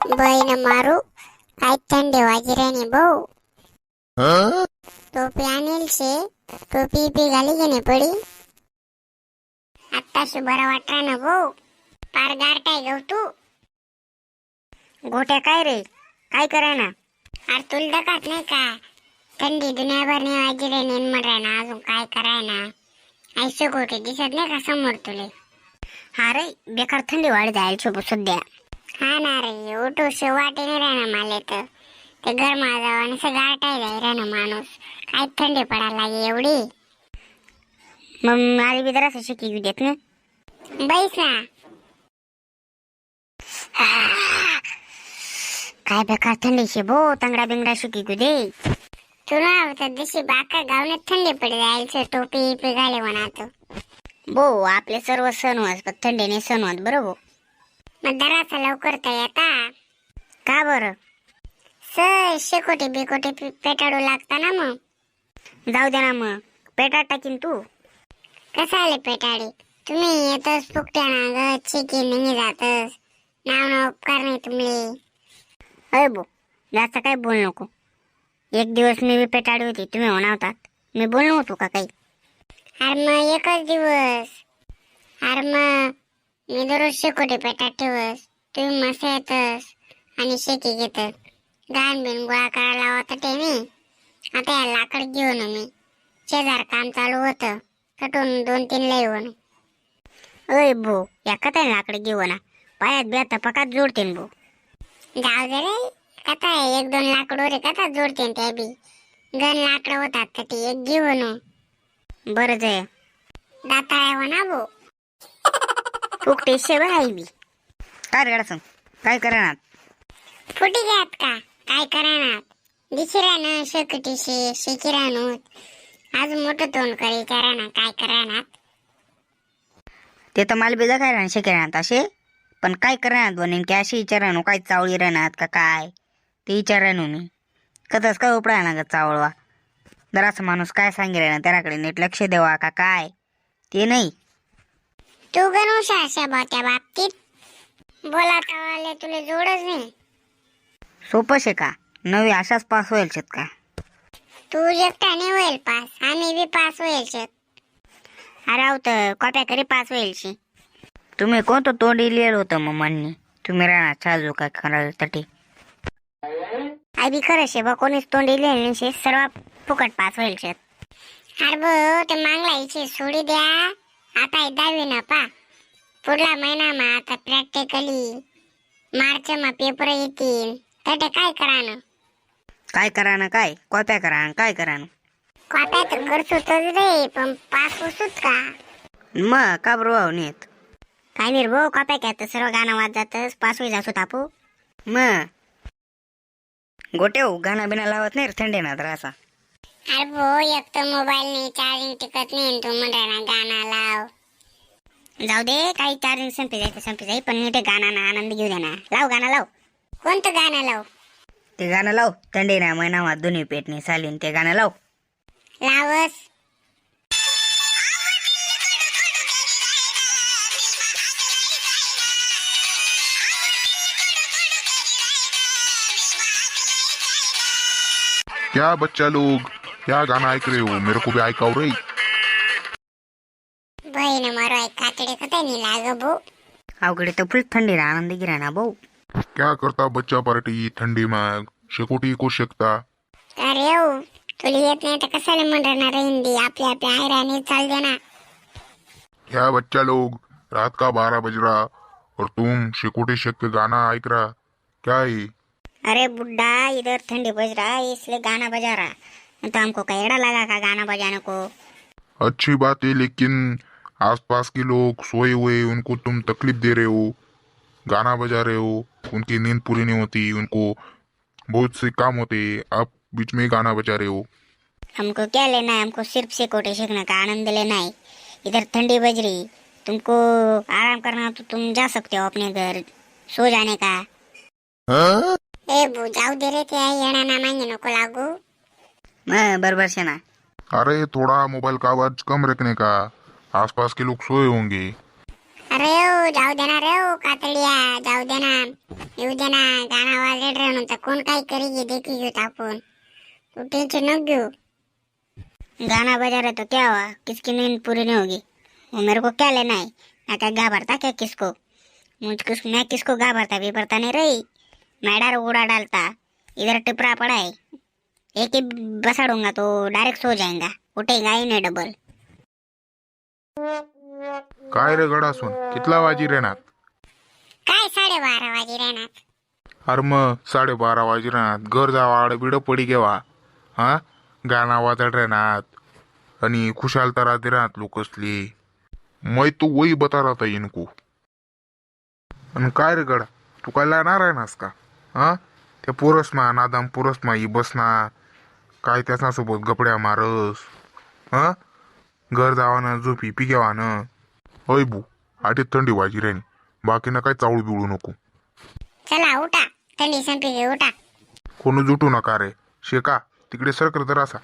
बहीण मारू काय थंडी वाजी भाऊ टोपी आणेल शे टोपी पी घाली घेणे पडी आत्ता शुभारा वाटरा ना भाऊ पार गारटाय गव तू गोट्या काय रे काय करा ना अरे तुला डकात नाही का थंडी दुनियाभर नाही वाजी रे नेमड ना अजून काय कराय ना आयुष्य गोटे दिसत नाही का समोर तुले हा रे बेकार थंडी वाढ जायला शुभ सध्या हा ना रे उठूशी वाटे नाही राहणार मला तर ते गरमा जावं आणि असं गारटाय जाई राहणार माणूस. काय थंडी पडायला लागे एवढी. मग मला बी जरासं शिकी घेऊ देत ना. बैस ना. काय बेकार थंडी शे भो तंगडा बिंगडा शिकी घेऊ दे. तुला त्या दिवशी बाका गावने थंडी पडी जायचं टोपी पी घाले म्हणा भो आपले सर्व सण होत पण थंडीने सण होत बरोबर. मग दराचा लवकर तर येता. का बरं? सर शेकोटी बिकोटी पे- पेटाडू लागता ना मग. जाऊ दे ना मग. पेटा टाकीन तू. कसं आले पेटाडी? तुम्ही येतच फुकट्या ना ग चिकी नाही जातस. नाव ना उपकार नाही तुमले. अय भो जास्त काय बोल नको. एक दिवस मी बी पेटाडी होती तुम्ही होणार मी बोललो होतो का काही? अरे मग एकच दिवस. अरे मग मी दररोज शेकोटी पेटात ठेवस तुम्ही मस्त येतस आणि शेती घेतस. गाण बिन गोळा करायला होता ते मी आता या लाकड घेऊन मी. शेजार काम चालू होतं. कटून दोन तीन लय होऊन. अय भो या कथा लाकड घेऊ ना पायात बियात पकात जोडतेन भो. जाऊ दे रे. कथा आहे एक दोन लाकड रे कथा जोडतेन त्या बी. गण लाकडं होतात तर ते एक घेऊन. बरं जय. दाता आहे ना भो. फुकटे शेवा आहे बी काय रे अडचण काय करणार? फुटी घ्यात का? काय करणार? दिशिरानं शकटीशी शिकिरानं आज मोठं तोंड करी ना काय करणार? ते तर मला बेजा काय राहणार शिकणार असे. पण काय करणार दोन नेमके? असे विचारानो काय चावळी राहणार का काय? ते विचारानो मी. कथाच काय उपडा ना ग चावळवा. जरासा माणूस काय सांगेल ना त्याकडे नीट लक्ष द्यावा का काय? ते नाही. तू गणू अशा त्या बाबतीत? बोला वाले तुला जोडच नाही. सोपं शे का? नवी अशाच पास होईल शेत का तू एकट्याने होईल पास आम्ही बी पास होईल शेत. अरे तर कॉप्या करी पास होईल शी. तुम्ही कोणतं तोंडी लिहिलं होतं मग म्हणणी? तुम्ही राहणार चालू काय करायला तटी. आई बी खरं शे बा कोणीच तोंडी लिहिलं नाही शे सर्व फुकट पास होईल शेत. अरे भाऊ ते मागला इथे सोडी द्या. आता दहावी ना पा. पुढला महिना मा आता प्रॅक्टिकली मार्च मा पेपर येतील. तर ते काय करानं? काय करा ना काय? कॉप्या करा ना काय करा ना कॉप्या तर करतोच रे पण पास होतोच का? मग का बरोबर नेत काय नाही रे भाऊ कॉप्या काय सर्व गाणं वाज जातच पास होई जासो तापू मग गोटे हो गाणं बिना लावत नाही रे थंडी ना तर असा. अरे भाऊ एक तर मोबाईल नाही चार्जिंग टिकत नाही आणि तू म्हणा ना गाणं लाव. जाऊ दे काही चार्जिंग संपी जायचं संपी जाई पण नीट गाणं ना आनंद घेऊ दे ना. लाव गाणं लाव. कोणतं गाणं लाव? ते गाणं लाव. थंडी ना महिना दोन्ही पेटणी सालीन ते गाणं लाव. लावस क्या बच्चा लोग? क्या गाना ऐक रहे हो मेरे को भी ऐकाव रे. बहीण मारो ऐक कातडे नाही लाग तर फुल थंडी ना आनंद गिरा ना भाऊ. क्या करता बच्चा पार्टी ठंडी में? शेकोटी को शेकता. अरे हो तुला येत नाही तर कशाला म्हणणार हिंदी? आपल्या आपल्या आयराने चाल दे ना. क्या बच्चा लोग रात का बारह बज रहा? और तुम शेकोटी शेक के गाना ऐक रहा? क्या है? अरे बुड्ढा इधर ठंडी बज रहा है इसलिए गाना बजा रहा तो हमको कैड़ा लगा का गाना बजाने को? अच्छी बात है लेकिन आसपास के लोग सोए हुए उनको तुम तकलीफ़ दे रहे हो गाना बजा रहे हो उनकी नींद पूरी नहीं होती उनको बहुत से काम होते आप बीच में गाना बजा रहे हो। हमको क्या लेना है? हमको सिर्फ़ से कोटे सीखने का आनंद लेना है। इधर ठंडी बज रही तुमको आराम करना तो तुम जा सकते हो अपने घर सो जाने का। ए भू जाऊ दे रे त्या येणा ना मागे नको लागू। मैं बरबर से ना। अरे थोड़ा मोबाइल का आवाज़ कम रखने का। आसपास के लोग सोए होंगे। अरे ओ जाऊ दे ना रे ओ कातडिया जाऊ दे ना येऊ दे ना गाणं वाजत राहून तर कोण काय करी देखी घेऊ आपण तू टेंशन न घेऊ गाना बजा रहे तो क्या हुआ? किसकी नींद पूरी नहीं होगी? वो मेरे को क्या लेना है? मैं क्या घाबरता क्या किसको? मुझ किस मैं किसको घाबरता भी पड़ता नहीं रही। मैं डर उड़ा डालता। इधर टिपरा पड़ा है। एक ही बसाड़ूंगा तो डायरेक्ट सो जाएगा उठेगा ही नहीं डबल काय रे गडासून? कितला वाजी रेनात काय साडेबारा वाजे राहणार? अरे मग साडेबारा वाजी राहणार. घर जावा बिड पडी घेवा. हा? गाणा वाजत राहणार. आणि खुशाल तर राहते राहत लोक असली. मै तू वही बता राहता इनको. आणि काय रे गडा? तू काय लाणार आहे नास का? हा? त्या पोरसमा नादाम पोरसमा ही बसना. काय त्याच्या सोबत गपड्या मारस. हा? घर जावानं झोपी पी घेवानं. होय बू आठी थंडी वाजी राहिनी बाकीनं काय चावळ बिवळू नको. चला उठा. थंडी संपली की उठा. कोणी जुटू नका रे. शेका तिकडे सरकर तर असा.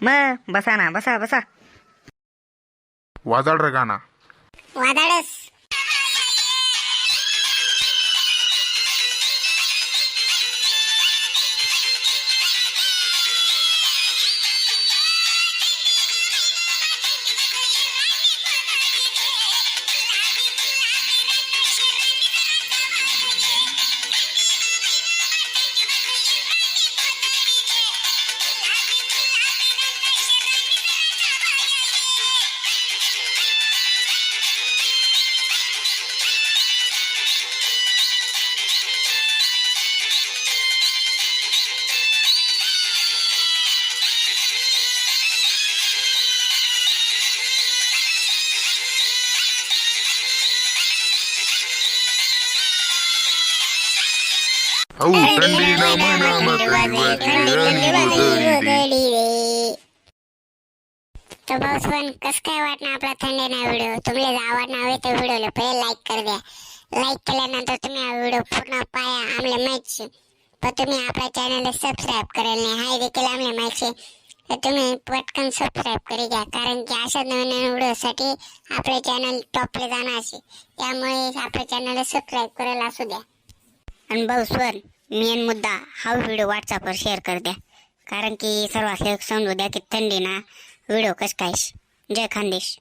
मग बसा ना बसा बसा. वाजाड रे गाणा. वादळच औ थंडी नम नम तो पाऊस पण कस काय वाटणार आपला थंडी ना व्हिडिओ तुम्हाला आवडणार तर व्हिडिओला पहिले लाईक कर द्या लाईक केल्यानंतर तुम्ही हा व्हिडिओ पूर्ण पाया आमल्या माहिती पण तुम्ही आपल्या चॅनलला सबस्क्राईब करेल नाही हाय देखील आमल्या माहिती तर तुम्ही पटकन सबस्क्राईब करी घ्या कारण की अशा नवीन नवीन व्हिडिओसाठी आपले चॅनल टॉपला जाणार असे त्यामुळे आपल्या चॅनलला सबस्क्राईब करायला असू द्या आणि भाऊ स्वर मेन मुद्दा हा व्हिडिओ व्हॉट्सअपवर शेअर कर द्या. कारण की सर्वांना समजू द्या की थंडी ना व्हिडिओ कस काय जय खानदेश.